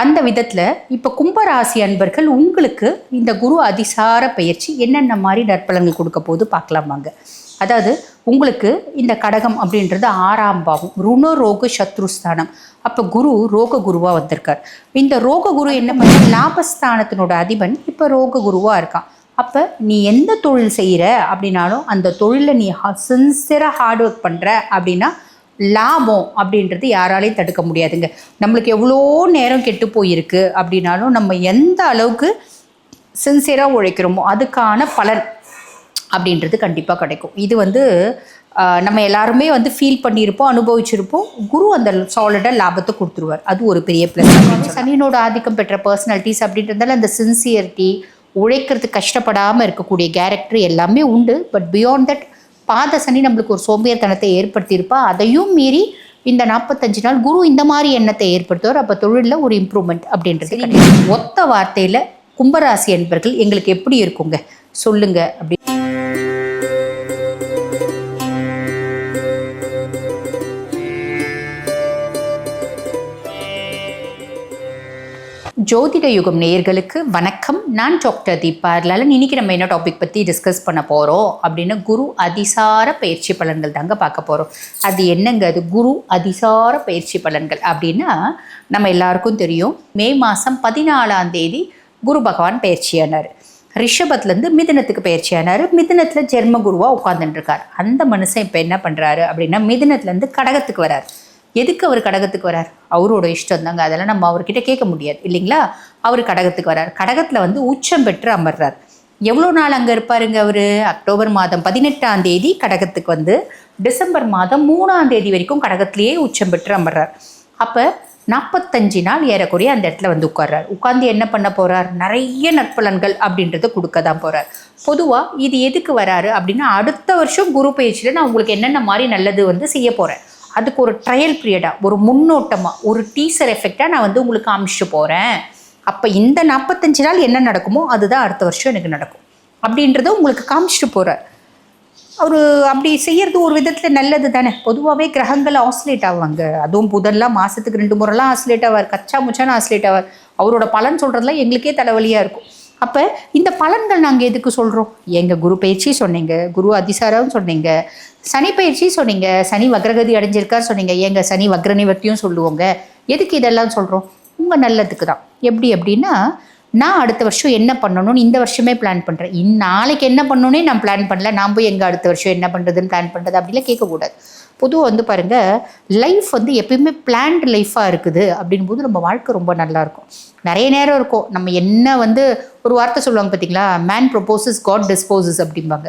அந்த விதத்தில் இப்போ கும்பராசி அன்பர்கள் உங்களுக்கு இந்த குரு அதிசார பயிற்சி என்னென்ன மாதிரி நற்பலன்கள் கொடுக்க போது பார்க்கலாம் வாங்க. அதாவது உங்களுக்கு இந்த கடகம் அப்படின்றது ஆறாம் பாவம் ருண ரோக சத்ருஸ்தானம் அப்போ குரு ரோக குருவாக வந்திருக்கார். இந்த ரோக குரு என்ன பண்ண லாபஸ்தானத்தினோட அதிபன் இப்போ ரோக குருவாக இருக்கான். அப்போ நீ எந்த தொழில் செய்கிற அப்படின்னாலும் அந்த தொழிலில் நீ சின்சியராக ஹார்ட் ஒர்க் பண்ணுற அப்படின்னா லாபம் அப்படின்றது யாராலையும் தடுக்க முடியாதுங்க. நம்மளுக்கு எவ்வளோ நேரம் கெட்டு போயிருக்கு அப்படின்னாலும் நம்ம எந்த அளவுக்கு சின்சியராக உழைக்கிறோமோ அதுக்கான பலன் அப்படின்றது கண்டிப்பாக கிடைக்கும். இது வந்து நம்ம எல்லாருமே வந்து ஃபீல் பண்ணியிருப்போம் அனுபவிச்சிருப்போம். குரு அந்த சாலிடாக லாபத்தை கொடுத்துருவார். அது ஒரு பெரிய ப்ளஸ் சனியனோட ஆதிக்கம் பெற்ற பர்சனாலிட்டிஸ் அப்படின்றதால அந்த சின்சியரிட்டி உழைக்கிறதுக்கு கஷ்டப்படாமல் இருக்கக்கூடிய கேரக்டர் எல்லாமே உண்டு. பட் பியாண்ட் தட் பாத சனி நம்மளுக்கு ஒரு சோம்பேறித்தனத்தை ஏற்படுத்தியிருப்பா. அதையும் மீறி இந்த நாற்பத்தஞ்சு நாள் குரு இந்த மாதிரி எண்ணத்தை ஏற்படுத்துவார். அப்போ தொழிலில் ஒரு இம்ப்ரூவ்மெண்ட் அப்படின்றது. ஒத்த வார்த்தையில் கும்பராசி என்பர்கள் எங்களுக்கு எப்படி இருக்குங்க? சொல்லுங்க அப்படி ஜோதிட யுகம் நேயர்களுக்கு வணக்கம். நான் டாக்டர் தீபா லலன் இன்னைக்கு நம்ம என்ன டாபிக் பற்றி டிஸ்கஸ் பண்ண போகிறோம் அப்படின்னு குரு அதிசார பயிற்சி பலன்கள் தாங்க பார்க்க போகிறோம் அது என்னங்க? அது குரு அதிசார பயிற்சி பலன்கள் அப்படின்னா நம்ம எல்லாருக்கும் தெரியும். மே மாதம் பதினாலாம் தேதி குரு பகவான் பயிற்சியானார். ரிஷபத்துலேருந்து மிதினத்துக்கு பயிற்சியானார். மிதினத்தில் ஜென்ம குருவாக உட்காந்துட்டுருக்கார் அந்த மனுஷன் இப்போ என்ன பண்ணுறாரு அப்படின்னா மிதுனத்துலேருந்து கடகத்துக்கு வராரு. எதுக்கு அவர் கடகத்துக்கு வரார்? அவரோட இஷ்டம் தாங்க. அதெல்லாம் நம்ம அவர்கிட்ட கேட்க முடியாது இல்லைங்களா? அவர் கடகத்துக்கு வரார். கடகத்தில் வந்து உச்சம் பெற்று அமர்றார். எவ்வளோ நாள் அங்கே இருப்பாருங்க அவர்? அக்டோபர் மாதம் பதினெட்டாம் தேதி கடகத்துக்கு வந்து டிசம்பர் மாதம் மூணாம் தேதி வரைக்கும் கடகத்திலேயே உச்சம் பெற்று அமர்றார். அப்போ நாற்பத்தஞ்சு நாள் ஏறக்குறைய அந்த இடத்துல வந்து உட்கார்றார். உட்காந்து என்ன பண்ண போகிறார் நிறைய நற்பலன்கள் அப்படின்றத கொடுக்க தான் போகிறார் பொதுவாக இது எதுக்கு வராரு அப்படின்னா அடுத்த வருஷம் குரு பயிற்சியில் நான் உங்களுக்கு என்னென்ன மாதிரி நல்லது வந்து செய்ய போகிறேன் அதுக்கு ஒரு ட்ரையல் பீரியடாக ஒரு முன்னோட்டமாக ஒரு டீசர் எஃபெக்டாக நான் வந்து உங்களுக்கு காமிச்சிட்டு போகிறேன் அப்போ இந்த நாற்பத்தஞ்சு நாள் என்ன நடக்குமோ அதுதான் அடுத்த வருஷம் எனக்கு நடக்கும். அப்படின்றத உங்களுக்கு காமிச்சிட்டு போகிறார் அவர் அப்படி செய்கிறது ஒரு விதத்தில் நல்லது தானே. பொதுவாகவே கிரகங்கள் ஆசிலேட் ஆவாங்க. அதுவும் புதன்லாம் மாதத்துக்கு ரெண்டு முறைலாம் ஆசிலேட் ஆவார். கச்சா முச்சான ஆசிலேட் ஆவார். அவரோட பலன் சொல்கிறதுலாம் எங்களுக்கே தலைவலியாக இருக்கும். அப்போ இந்த பலன்கள் நாங்கள் எதுக்கு சொல்கிறோம் எங்கள் குரு பயிற்சி சொன்னீங்க குரு அதிசாரம் சொன்னீங்க சனி பயிற்சி சொன்னீங்க சனி வக்ரகதி அடைஞ்சிருக்கார் சொன்னீங்க எங்கள் சனி வக்ர நிவர்த்தியும் சொல்லுவோங்க. எதுக்கு இதெல்லாம் சொல்கிறோம் உங்கள் நல்லதுக்கு தான். எப்படி அப்படின்னா நான் அடுத்த வருஷம் என்ன பண்ணணும்னு இந்த வருஷமே பிளான் பண்ணுறேன் இன் நாளைக்கு என்ன பண்ணணும்னே நான் பிளான் பண்ணல. நான் போய் எங்கே அடுத்த வருஷம் என்ன பண்ணுறதுன்னு பிளான் பண்ணுறது அப்படிலாம் கேட்கக்கூடாது. பொதுவாக வந்து பாருங்கள் லைஃப் வந்து எப்பயுமே பிளான்டு லைஃபாக இருக்குது. அப்படின் போது நம்ம வாழ்க்கை ரொம்ப நல்லாயிருக்கும் நிறைய நேரம் இருக்கும். நம்ம என்ன வந்து ஒரு வார்த்தை சொல்லுவாங்க பார்த்தீங்களா மேன் ப்ரொபோசஸ் காட் டிஸ்போசஸ் அப்படிம்பாங்க.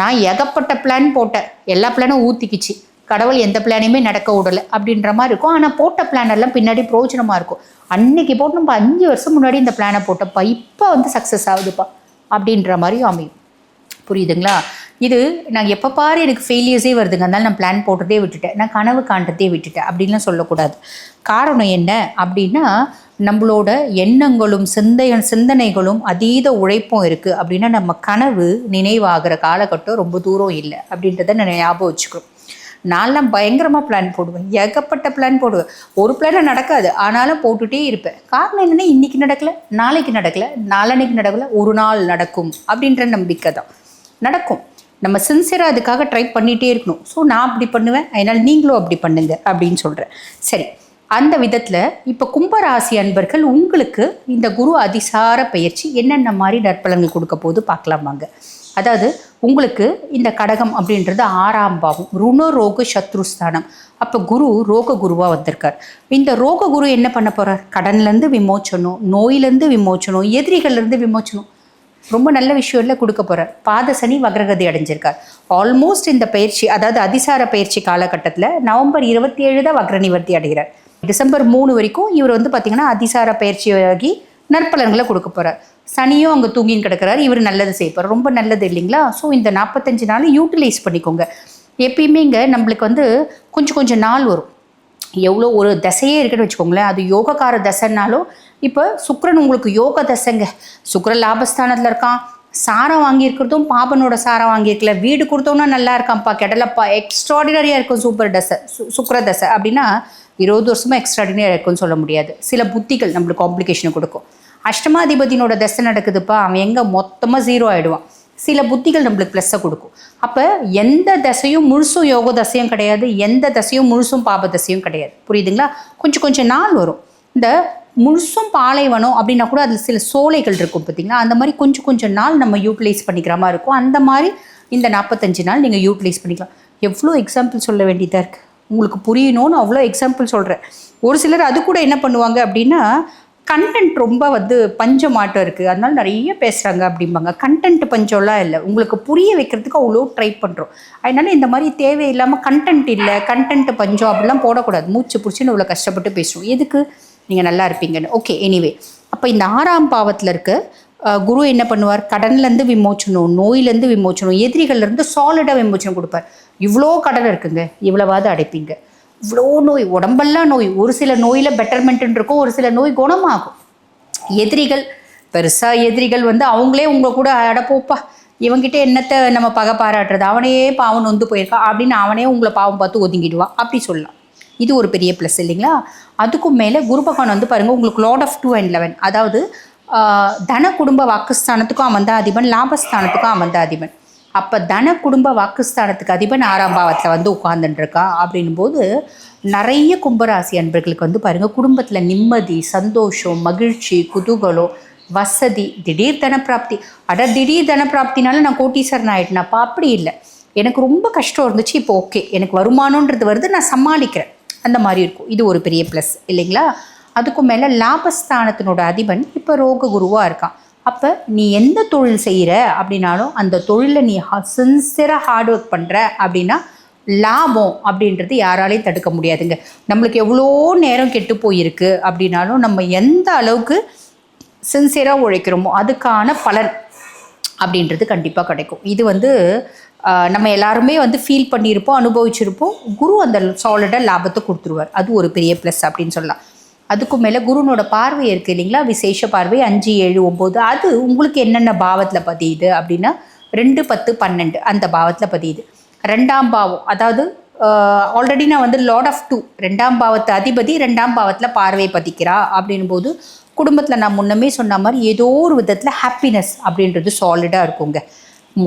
நான் ஏகப்பட்ட பிளான் போட்டேன். எல்லா பிளானும் ஊற்றிக்கிச்சு கடவுள் எந்த பிளானையுமே நடக்க விடலை அப்படின்ற மாதிரி இருக்கும். ஆனால் போட்ட பிளான் எல்லாம் பின்னாடி பிரோஜனமாக இருக்கும். அன்னைக்கு போட்டு நம்ம அஞ்சு வருஷம் முன்னாடி இந்த பிளானை போட்டப்பா இப்போ வந்து சக்ஸஸ் ஆகுதுப்பா அப்படின்ற மாதிரியும் அமையும். புரியுதுங்களா? இது நான் எப்போ பாரு எனக்கு ஃபெயிலியர்ஸே வருதுங்க. அதனால நான் பிளான் போட்டதே விட்டுட்டேன். நான் கனவு காண்றதே விட்டுட்டேன். அப்படின்லாம் சொல்லக்கூடாது. காரணம் என்ன அப்படின்னா நம்மளோட எண்ணங்களும் சிந்தை சிந்தனைகளும் அதீத உழைப்பும் இருக்குது அப்படின்னா நம்ம கனவு நினைவாகிற காலகட்டம் ரொம்ப தூரம் இல்லை அப்படின்றத நான் ஞாபகம் வச்சுக்கிறோம் நான்லாம் பயங்கரமாக பிளான் போடுவேன். ஏகப்பட்ட பிளான் போடுவேன். ஒரு பிளானை நடக்காது. ஆனாலும் போட்டுகிட்டே இருப்பேன். காரணம் என்னென்னா இன்றைக்கி நடக்கல நாளைக்கு நடக்கல நாளன்னைக்கு நடக்கல ஒரு நாள் நடக்கும் அப்படின்ற நம்பிக்கை தான். நடக்கும். நம்ம சின்சியராக அதுக்காக ட்ரை பண்ணிகிட்டே இருக்கணும். ஸோ நான் அப்படி பண்ணுவேன். அதனால் நீங்களும் அப்படி பண்ணுங்க அப்படின்னு சொல்கிறேன் சரி. அந்த விதத்தில் இப்போ கும்பராசி அன்பர்கள் உங்களுக்கு இந்த குரு அதிசார பயிற்சி என்னென்ன மாதிரி நற்பலன்கள் கொடுக்க போது பார்க்கலாம் வாங்க. அதாவது உங்களுக்கு இந்த கடகம் அப்படின்றது ஆறாம் பாவம் ருண ரோக சத்ருஸ்தானம் அப்போ குரு ரோக குருவாக வந்திருக்கார். இந்த ரோக குரு என்ன பண்ண போகிறார் கடன்லேருந்து விமோச்சனம் நோயிலேருந்து விமோச்சனம் எதிரிகள்லேருந்து விமோச்சனம். ரொம்ப நல்ல விஷயம் இல்லை கொடுக்க போகிறார் பாதசனி வக்ரகதி அடைஞ்சிருக்கார். ஆல்மோஸ்ட் இந்த பயிற்சி அதாவது அதிசார பயிற்சி காலகட்டத்தில் நவம்பர் இருபத்தி ஏழு தான் வக்ர நிவர்த்தி அடைகிறார். டிசம்பர் மூணு வரைக்கும் இவர் வந்து பார்த்திங்கன்னா அதிசார பயிற்சியாகி நற்பலன்களை கொடுக்க போகிறார் சனியும் அங்கே தூங்கின்னு கிடக்கிறார். இவர் நல்லது செய்யப்பார் ரொம்ப நல்லது இல்லைங்களா? ஸோ இந்த நாற்பத்தஞ்சு நாள் யூட்டிலைஸ் பண்ணிக்கோங்க. எப்பயுமே இங்கே நம்மளுக்கு வந்து கொஞ்சம் கொஞ்சம் நாள் வரும். எவ்வளோ ஒரு தசையே இருக்குன்னு வச்சுக்கோங்களேன். அது யோகக்கார தசைன்னாலும் இப்போ சுக்கரன் உங்களுக்கு யோக தசைங்க. சுக்கர லாபஸ்தானத்தில் இருக்கான். சாரம் வாங்கியிருக்கிறதும் பாபனோட சாரம் வாங்கியிருக்கல. வீடு கொடுத்தோன்னா நல்லா இருக்கான்ப்பா. கெடலப்பா. எக்ஸ்ட்ராடினரியாக இருக்கும் சூப்பர் தசை. சு சுக்கர தசை. அப்படின்னா இருபது வருஷமாக எக்ஸ்ட்ராடினரியாக இருக்குன்னு சொல்ல முடியாது. சில புத்திகள் நம்மளுக்கு காம்ப்ளிகேஷனை கொடுக்கும். அஷ்டமாதிபதியினோட தசை நடக்குதுப்பா அவன் எங்கே மொத்தமாக ஜீரோ ஆகிடுவான் சில புத்திகள் நம்மளுக்கு ப்ளஸ்ஸை கொடுக்கும். அப்போ எந்த தசையும் முழுசும் யோக தசையும் கிடையாது எந்த தசையும் முழுசும் பாப தசையும் கிடையாது. புரியுதுங்களா? கொஞ்சம் கொஞ்சம் நாள் வரும். இந்த முழுசும் பாலைவனம் அப்படின்னா கூட அதில் சில சோலைகள் இருக்கும் பார்த்தீங்களா அந்த மாதிரி கொஞ்சம் கொஞ்சம் நாள் நம்ம யூட்டிலைஸ் பண்ணிக்கிற மாதிரி இருக்கும். அந்த மாதிரி இந்த நாற்பத்தஞ்சு நாள் நீங்கள் யூட்டிலைஸ் பண்ணிக்கலாம். எவ்வளோ எக்ஸாம்பிள் சொல்ல வேண்டியதாக இருக்குது உங்களுக்கு புரியணும்னு அவ்வளோ எக்ஸாம்பிள் சொல்கிறேன் ஒரு சிலர் அது கூட என்ன பண்ணுவாங்க அப்படின்னா கண்டென்ட் ரொம்ப வந்து பஞ்சமாட்டம் இருக்குது அதனால நிறைய பேசுகிறாங்க அப்படிம்பாங்க. கண்டென்ட் பஞ்சம்லாம் இல்லை. உங்களுக்கு புரிய வைக்கிறதுக்கு அவ்வளோ ட்ரை பண்ணுறோம் அதனால இந்த மாதிரி தேவையில்லாமல் கண்டென்ட் இல்லை கண்டென்ட் பஞ்சம் அப்படிலாம் போடக்கூடாது. மூச்சு பிடிச்சின்னு இவ்வளோ கஷ்டப்பட்டு பேசுவோம். எதுக்கு? நீங்கள் நல்லா இருப்பீங்கன்னு. ஓகே எனிவே அப்போ இந்த ஆறாம் பாவத்தில் இருக்க. குரு என்ன பண்ணுவார்? கடன்லேருந்து விமோச்சனம் நோயிலேருந்து விமோச்சனம் எதிரிகள்லேருந்து சாலிடாக விமோச்சனம் கொடுப்பார். இவ்வளோ கடன் இருக்குங்க. இவ்வளவாவது அடைப்பீங்க. இவ்வளோ நோய் உடம்பெல்லாம் நோய். ஒரு சில நோயில் பெட்டர்மெண்ட்டுன்னு இருக்கும் ஒரு சில நோய் குணமாகும். எதிரிகள் பெருசாக எதிரிகள் வந்து அவங்களே உங்கள் கூட அடப்போப்பா இவங்கிட்ட என்னத்தை நம்ம பகை பாராட்டுறது? அவனையே பாவம் நொந்து போயிருக்கான் அப்படின்னு அவனே உங்களை பாவம் பார்த்து ஒதுங்கிடுவான் அப்படி சொல்லலாம். இது ஒரு பெரிய ப்ளஸ் இல்லைங்களா? அதுக்கும் மேலே குரு பகவான் வந்து பாருங்கள் உங்களுக்கு lord of two and eleven அதாவது தன குடும்ப வாக்குஸ்தானத்துக்கும் அவன் தான் அதிபன் லாபஸ்தானத்துக்கும் அவன் தான் அதிபன். அப்போ தன குடும்ப வாக்குஸ்தானத்துக்கு அதிபன் ஆறாம் பாவத்தில் வந்து உட்கார்ந்துட்டு அப்படின் அப்படின்னும் போது நிறைய கும்பராசி அன்பர்களுக்கு வந்து பாருங்கள் குடும்பத்தில் நிம்மதி சந்தோஷம் மகிழ்ச்சி குதூகலம் வசதி திடீர் தனப்பிராப்தி. அட திடீர் தனப்பிராப்தினால நான் கோட்டீஸ்வரன் ஆயிட்டேனாப்பா அப்படி இல்லை. எனக்கு ரொம்ப கஷ்டம் இருந்துச்சு இப்போ ஓகே. எனக்கு வருமானன்றது வருது நான் சமாளிக்கிறேன். அந்த மாதிரி இருக்கும். இது ஒரு பெரிய ப்ளஸ் இல்லைங்களா? அதுக்கும் மேலே லாபஸ்தானத்தினோட அதிபன் இப்போ ரோக குருவாக இருக்கான். அப்போ நீ எந்த தொழில் செய்கிற அப்படின்னாலும் அந்த தொழிலில் நீ சின்சியராக ஹார்ட் ஒர்க் பண்ணுற அப்படின்னா லாபம் அப்படின்றது யாராலையும் தடுக்க முடியாதுங்க. நம்மளுக்கு எவ்வளோ நேரம் கெட்டு போயிருக்கு அப்படின்னாலும் நம்ம எந்த அளவுக்கு சின்சியராக உழைக்கிறோமோ அதுக்கான பலன் அப்படின்றது கண்டிப்பாக கிடைக்கும். இது வந்து நம்ம எல்லாருமே வந்து ஃபீல் பண்ணியிருப்போம் அனுபவிச்சிருப்போம். குரு அந்த சாலிடாக லாபத்தை கொடுத்துருவார். அது ஒரு பெரிய ப்ளஸ் அப்படின்னு சொல்லலாம். அதுக்கும் மேலே குருனோட பார்வை இருக்குது இல்லைங்களா? விசேஷ பார்வை அஞ்சு ஏழு ஒம்பது அது உங்களுக்கு என்னென்ன பாவத்தில் பதியுது அப்படின்னா ரெண்டு பத்து பன்னெண்டு அந்த பாவத்தில் பதியுது. ரெண்டாம் பாவம் அதாவது ஆல்ரெடி நான் வந்து லார்ட் ஆஃப் டூ ரெண்டாம் பாவத்து அதிபதி ரெண்டாம் பாவத்தில் பார்வை பதிக்கிறா அப்படின்னும் போது குடும்பத்தில் நான் முன்னமே சொன்ன மாதிரி ஏதோ ஒரு விதத்தில் ஹாப்பினஸ் அப்படின்றது சாலிடாக இருக்குங்க.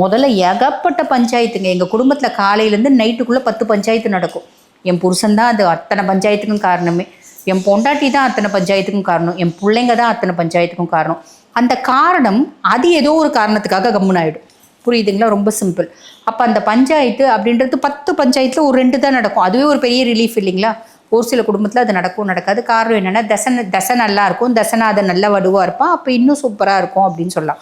முதல்ல ஏகப்பட்ட பஞ்சாயத்துங்க. எங்கள் குடும்பத்தில் காலையிலேருந்து நைட்டுக்குள்ளே பத்து பஞ்சாயத்து நடக்கும். என் புருஷன் தான் அது அத்தனை பஞ்சாயத்துக்கும் காரணமே. என் பொண்டாட்டி தான் அத்தனை பஞ்சாயத்துக்கும் காரணம் என் பிள்ளைங்க தான் அத்தனை பஞ்சாயத்துக்கும் காரணம். அந்த காரணம் அது ஏதோ ஒரு காரணத்துக்காக கம்முன்னு ஆகிடும் புரியுதுங்களா? ரொம்ப சிம்பிள் அப்போ அந்த பஞ்சாயத்து அப்படின்றது பத்து பஞ்சாயத்தில் ஒரு ரெண்டு தான் நடக்கும். அதுவே ஒரு பெரிய ரிலீஃப் இல்லைங்களா? ஒரு சில குடும்பத்தில் அது நடக்கும் நடக்காது. காரணம் என்னென்னா தசை தசை நல்லா இருக்கும் தசநாதன் நல்ல வடுவாக இருப்பான் அப்போ இன்னும் சூப்பராக இருக்கும் அப்படின்னு சொல்லலாம்.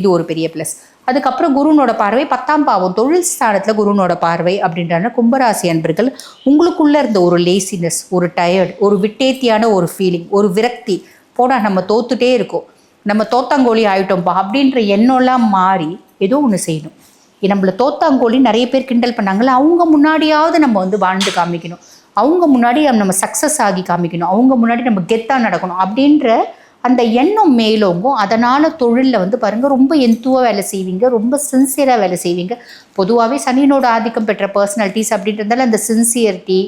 இது ஒரு பெரிய ப்ளஸ் அதுக்கப்புறம் குருனோட பார்வை பத்தாம் பாவம் தொழில் ஸ்தானத்தில் குருனோட பார்வை அப்படின்றான கும்பராசி அன்பர்கள் உங்களுக்குள்ளே இருந்த ஒரு லேசினஸ் ஒரு டயர்டு ஒரு விட்டேத்தியான ஒரு ஃபீலிங் ஒரு விரக்தி போனால் நம்ம தோத்துட்டே இருக்கோம். நம்ம தோத்தாங்கோழி ஆயிட்டோம்ப்பா அப்படின்ற எண்ணம்லாம் மாறி ஏதோ ஒன்று செய்யணும். நம்மளை நம்மள தோத்தாங்கோழி நிறைய பேர் கிண்டல் பண்ணாங்கல்ல அவங்க முன்னாடியாவது நம்ம வந்து வாழ்ந்து காமிக்கணும். அவங்க முன்னாடி நம்ம சக்ஸஸ் ஆகி காமிக்கணும். அவங்க முன்னாடி நம்ம கெத்தாக நடக்கணும் அப்படின்ற அந்த எண்ணம் மேலோங்கும். அதனால் தொழிலில் வந்து பாருங்கள் ரொம்ப எந்துவாக வேலை செய்வீங்க ரொம்ப சின்சியராக வேலை செய்வீங்க. பொதுவாகவே சனியனோட ஆதிக்கம் பெற்ற பர்சனாலிட்டிஸ் அப்படின்றதால அந்த சின்சியரிட்டி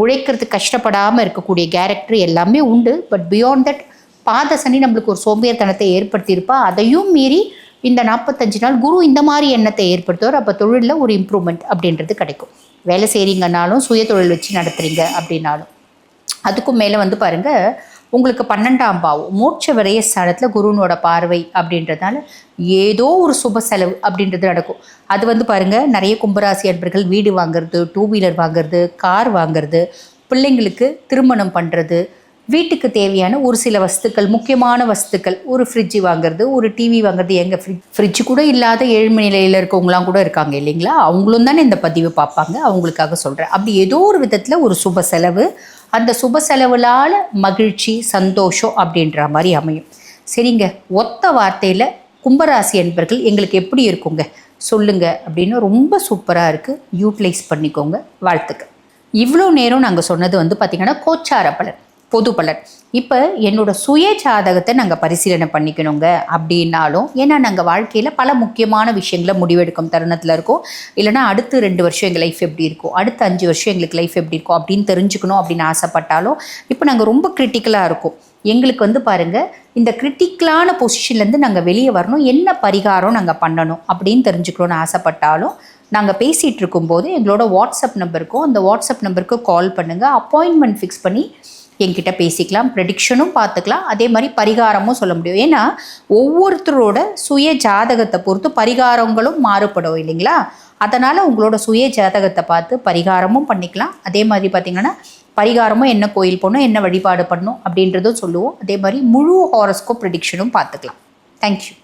உழைக்கிறதுக்கு கஷ்டப்படாமல் இருக்கக்கூடிய கேரக்டர் எல்லாமே உண்டு. பட் பியாண்ட் தட் பாத சனி நம்மளுக்கு ஒரு சோம்பேறித்தனத்தை ஏற்படுத்தியிருப்பா. அதையும் மீறி இந்த நாற்பத்தஞ்சு நாள் குரு இந்த மாதிரி எண்ணத்தை ஏற்படுத்துவார். அப்போ தொழிலில் ஒரு இம்ப்ரூவ்மெண்ட் அப்படின்றது கிடைக்கும். வேலை செய்கிறீங்கனாலும் சுய தொழில் வச்சு நடத்துகிறீங்க அப்படின்னாலும். அதுக்கும் மேலே வந்து பாருங்க உங்களுக்கு பன்னெண்டாம் பாவம். மோட்ச விரைய ஸ்தானத்தில் குருனோட பார்வை அப்படின்றதால ஏதோ ஒரு சுப செலவு அப்படின்றது நடக்கும். அது வந்து பாருங்க நிறைய கும்பராசி அன்பர்கள் வீடு வாங்குறது டூ வீலர் வாங்குறது கார் வாங்குறது பிள்ளைங்களுக்கு திருமணம் பண்ணுறது வீட்டுக்கு தேவையான ஒரு சில வஸ்துக்கள் முக்கியமான வஸ்துக்கள் ஒரு ஃப்ரிட்ஜு வாங்குறது ஒரு டிவி வாங்குறது எங்கள் ஃப்ரிட்ஜ் ஃப்ரிட்ஜ் கூட இல்லாத ஏழ்மை நிலையில் இருக்கவங்களாம் கூட இருக்காங்க இல்லைங்களா? அவங்களும் தானே இந்த பதிவு பார்ப்பாங்க. அவங்களுக்காக சொல்கிறேன் அப்படி ஏதோ ஒரு விதத்தில் ஒரு சுப செலவு அந்த சுப செலவுலால் மகிழ்ச்சி சந்தோஷம் அப்படின்ற மாதிரி அமையும். சரிங்க? ஒத்த வார்த்தையில் கும்பராசி என்பர்கள் எங்களுக்கு எப்படி இருக்குங்க? சொல்லுங்க அப்படின்னு ரொம்ப சூப்பராக இருக்குது யூட்டிலைஸ் பண்ணிக்கோங்க. வாழ்த்துக்கள். இவ்வளோ நேரம் நாங்கள் சொன்னது வந்து பார்த்திங்கன்னா கோச்சார பலன். பொது பலன் இப்போ என்னோட சுய ஜாதகத்தை நாங்கள் பரிசீலனை பண்ணிக்கணுங்க அப்படின்னாலும் ஏன்னா நாங்கள் வாழ்க்கையில் பல முக்கியமான விஷயங்களை முடிவெடுக்கும் தருணத்தில் இருக்கோம். இல்லைனா அடுத்து ரெண்டு வருஷம் எங்கள் லைஃப் எப்படி இருக்கும்? அடுத்த அஞ்சு வருஷம் எங்களுக்கு லைஃப் எப்படி இருக்கும் அப்படின்னு தெரிஞ்சுக்கணும் அப்படின்னு ஆசைப்பட்டாலும் இப்போ நாங்கள் ரொம்ப கிரிட்டிக்கலாக இருக்கோம். எங்களுக்கு வந்து பாருங்கள் இந்த கிரிட்டிக்கலான பொசிஷன்லேருந்து நாங்கள் வெளியே வரணும். என்ன பரிகாரம் நாங்கள் பண்ணணும் அப்படின்னு தெரிஞ்சுக்கணும்னு ஆசைப்பட்டாலும் நாங்கள் பேசிகிட்டு இருக்கும்போது எங்களோட வாட்ஸ்அப் நம்பருக்கும் அந்த வாட்ஸ்அப் நம்பருக்கு கால் பண்ணுங்கள் அப்பாயின்மெண்ட் ஃபிக்ஸ் பண்ணி என்கிட்ட பேசிக்கலாம் ப்ரெடிக்ஷனும் பார்த்துக்கலாம். அதே மாதிரி பரிகாரமும் சொல்ல முடியும். ஏன்னா ஒவ்வொருத்தரோட சுய ஜாதகத்தை பொறுத்து பரிகாரங்களும் மாறுபடும் இல்லைங்களா? அதனால் உங்களோட சுய ஜாதகத்தை பார்த்து பரிகாரமும் பண்ணிக்கலாம். அதே மாதிரி பார்த்திங்கன்னா பரிகாரமும் என்ன கோயில் போகணும் என்ன வழிபாடு பண்ணணும் அப்படின்றதும் சொல்லுவோம். அதே மாதிரி முழு ஹாரஸ்கோப் ப்ரெடிக்ஷனும் பார்த்துக்கலாம். தேங்க்யூ